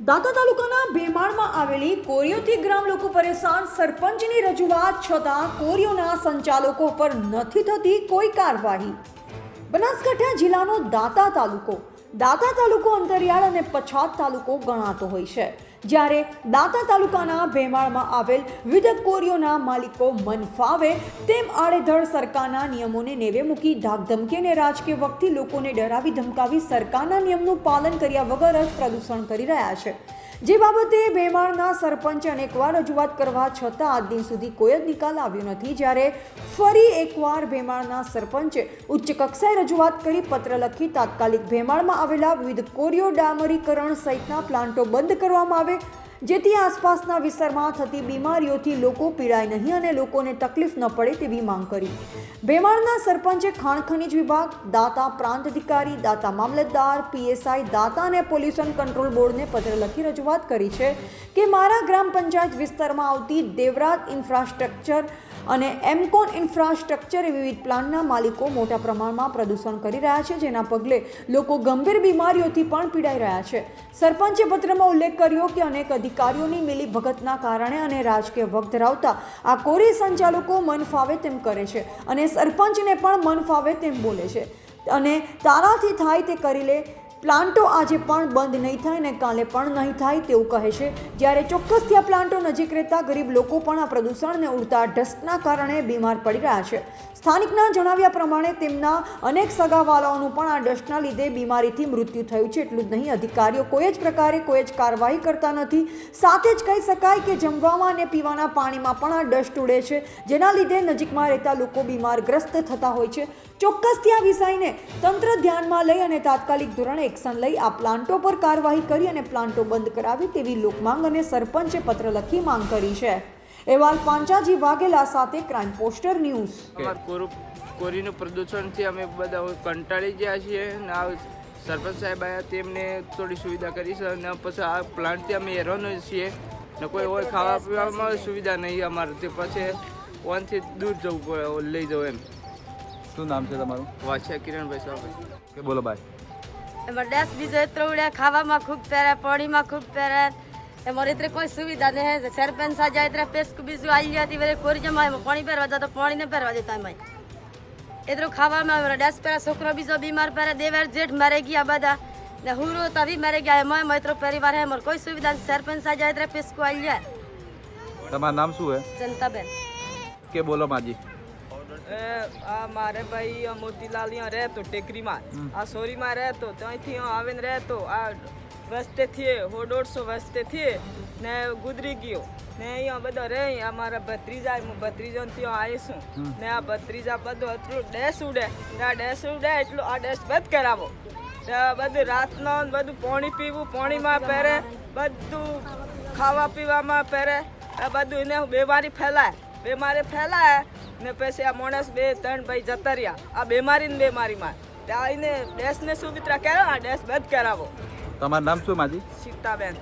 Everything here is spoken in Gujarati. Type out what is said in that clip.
દાંતા તાલુકાના ભેમાળમાં આવેલી કોરિયોથી ગ્રામ લોકો પરેશાન. સરપંચની રજૂઆત છતાં કોરિયોના સંચાલકો પર નથી થતી કોઈ કાર્યવાહી. બનાસકાંઠા જિલ્લાનો દાંતા તાલુકો. દાંતા તાલુકો અંતરિયાળ અને પછાત તાલુકો ગણાતો હોય છે. જ્યારે દાંતા તાલુકાના ભેમાળમાં આવેલ વિવિધ કોરીઓના માલિકો મન ફાવે તેમ આડેધડ સરકારના નિયમોને નેવે મૂકી ધાકધમકી અને રાજકીય વખતથી લોકોને ડરાવી ધમકાવી સરકારના નિયમનું પાલન કર્યા વગર જ પ્રદૂષણ કરી રહ્યા છે. જે બાબતે ભેમાળના સરપંચે અનેકવાર રજૂઆત કરવા છતાં આજ દિન સુધી કોઈ જ નિકાલ આવ્યો નથી. જ્યારે ફરી એકવાર ભેમાળના સરપંચે ઉચ્ચ કક્ષાએ રજૂઆત કરી પત્ર લખી તાત્કાલિક ભેમાળમાં આવેલા વિવિધ કોરિયો ડામરીકરણ સહિતના પ્લાન્ટો બંધ કરવામાં આવે. જેથી આસપાસના વિસ્તારમાં થતી બીમારીઓથી લોકો પીડાય નહીં અને લોકોને તકલીફ ન પડે તેવી માંગ કરી. ભેમાળના સરપંચે ખાણ ખનિજ વિભાગ, દાતા પ્રાંત અધિકારી, દાતા મામલતદાર, પીએસઆઈ, દાતા અને પોલ્યુશન કંટ્રોલ બોર્ડને પત્ર લખી રજૂઆત કરી છે કે મારા ગ્રામ પંચાયત વિસ્તારમાં આવતી દેવરાજ ઇન્ફ્રાસ્ટ્રક્ચર અને એમકોન ઇન્ફ્રાસ્ટ્રક્ચર એ વિવિધ પ્લાન્ટના માલિકો મોટા પ્રમાણમાં પ્રદૂષણ કરી રહ્યા છે, જેના પગલે લોકો ગંભીર બીમારીઓથી પણ પીડાઈ રહ્યા છે. સરપંચે પત્રમાં ઉલ્લેખ કર્યો કે અનેક અધિકારીઓની મિલી ભગતના કારણે અને રાજકીય વગ ધરાવતા આ કોરી સંચાલકો મન ફાવે તેમ કરે છે અને સરપંચને પણ મન ફાવે તેમ બોલે છે. અને તારાથી થાય તે કરી લે. પ્લાન્ટો આજે પણ બંધ નહીં થાય ને કાલે પણ નહીં થાય તેવું કહે છે. જ્યારે ચોક્કસથી આ પ્લાન્ટો નજીક રહેતા ગરીબ લોકો પણ આ પ્રદૂષણને ઉડતા ડસ્ટના કારણે બીમાર પડી રહ્યા છે. સ્થાનિકના જણાવ્યા પ્રમાણે તેમના અનેક સગાવાલાઓનું પણ આ ડસ્ટના લીધે બીમારીથી મૃત્યુ થયું છે. એટલું જ નહીં, અધિકારીઓ કોઈ જ પ્રકારે કોઈ જ કાર્યવાહી કરતા નથી. સાથે જ કહી શકાય કે જમવામાં અને પીવાના પાણીમાં પણ આ ડસ્ટ ઉડે છે, જેના લીધે નજીકમાં રહેતા લોકો બીમારગ્રસ્ત થતા હોય છે. ચોક્કસથી આ વિષયને તંત્ર ધ્યાનમાં લઈ અને તાત્કાલિક ધોરણે એક્શન લઈ આ પ્લાન્ટો પર કાર્યવાહી કરી અને પ્લાન્ટો બંધ કરાવી તેવી લોકમાંગ અને સરપંચે પત્ર લખી માંગ કરી છે. એવાલ પાંચાજી વાઘેલા સાથે ક્રાઇમ પોસ્ટર ન્યૂઝ કોરીનું પ્રદૂષણથી અમે બધા કંટાળી ગયા છીએ ને આ સરપંચ સાહેબ આવ્યા તેમને થોડી સુવિધા કરી છે અને પછી આ પ્લાન્ટથી અમે હેરાન જ છીએ. ને કોઈ હોય ખાવા પીવામાં સુવિધા નહીં અમારે તે પછી ઓનથી દૂર જવું પડે લઈ જવું એમ. શું નામ છે તમારું? વાછા કિરણભાઈ સાહેબ કે બોલો ભાઈ. એમાં ડેસ બીજો ઉડે ખાવામાં ખૂબ પહેરે પાણીમાં ખૂબ પહેરે એમાં એટલે કોઈ સુવિધા નહીં સરપંચ સાજા એટલે પેસ્ક બીજું આવી જતી વરે કોરી જમા એમાં પાણી પહેરવા જતો પાણી ને પહેરવા દેતા એમાં એટલું ખાવામાં આવે ડેસ પહેરા છોકરો બીજો બીમાર પહેરે દેવાર જેઠ મારે ગયા બધા. ને હુરો તવી મારે ગયા એમાં એમાં એટલો પરિવાર હે. કોઈ સુવિધા સરપંચ સાજા એટલે પેસ્કો આવી જાય તમારું નામ શું હે? જનતાબેન. કે બોલો માજી. આ મારે ભાઈ મોતીલાલ અહીંયા રહેતો ટેકરીમાં. આ સોરીમાં રહેતો ત્યાંથી હું આવીને રહેતો. આ રસ્તે થયે હો દોઢસો વસ્તે થયે ને ગુજરી ગયો. ને અહીંયા બધો રહે અમારા ભત્રીજા હું ભત્રીજો ત્યાં આવીશું ને આ ભત્રીજા બધું એટલું ડેસ ઉડે. ને આ ડેસ ઉડે એટલું આ ડેસ બંધ કરાવો. બધું રાતનો ને બધું પાણી પીવું પાણીમાં પહેરે બધું ખાવા પીવામાં પહેરે. આ બધું એને બીમારી ફેલાય. બીમારી ફેલાય ને પછી આ માણસ બે ત્રણ ભાઈ જતા રહ્યા. આ બીમારી ને બીમારીમાં. ત્યાં આવીને ડેસને સુવિત્રા કહેવાય આ ડેસ બંધ કરાવો. તમારું નામ શું માજી? સીતાબેન